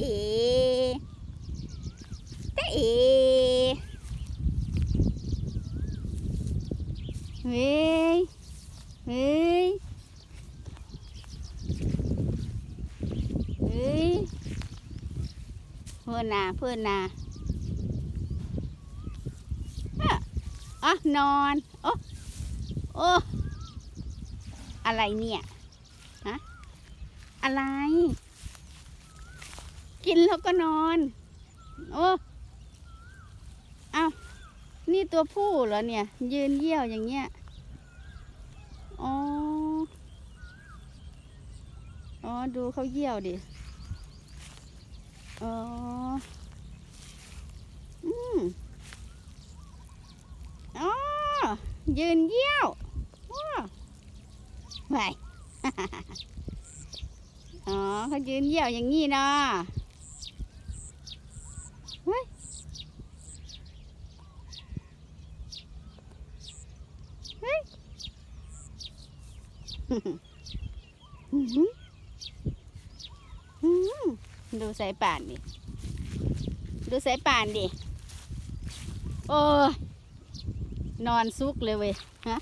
เอตาเอเฮ้ยเฮ้ยเฮ้ยเพื่อนนาเพื่อนนาอะอะนอนโอ้โอ้อะไรเนี่ยฮะอะไร กินแล้วก็นอน โอ้เอานี่ตัวผู้เหรอเนี่ย ยืนเยี่ยวอย่างเงี้ยอ๋ออ๋อดูเขาเยี่ยวดิอ๋ออืมอ๋อยืนเยี่ยวว้าวไปอ๋อเขายืนเยี่ยวอย่างงี้เนาะเฮ้ยเฮ้ย อื้อหืออื้อหือ ดูสายป่านดิ ดูสายป่านดิ โอ้นอนซุกเลยเว้ยฮะ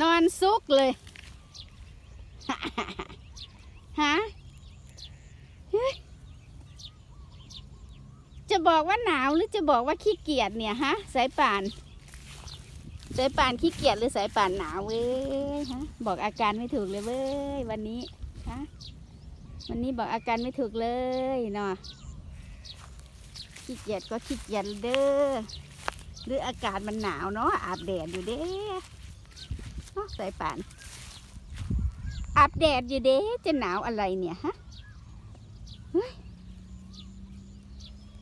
นอนซุกเลย ฮะจะบอกว่าหนาวหรือจะบอกว่าขี้เกียจเนี่ยฮะ สายป่าน สายป่านขี้เกียจหรือสายป่านหนาวเว้ยฮะบอกอาการไม่ถูกเลยเว้ยวันนี้ฮะวันนี้บอกอาการไม่ถูกเลยเนาะขี้เกียจก็ขี้เกียจเด้อหรืออากาศมันหนาวเนาะอาบแดดอยู่เด้เนาะสายป่านอาบแดดอยู่เด้จะหนาวอะไรเนี่ยฮะ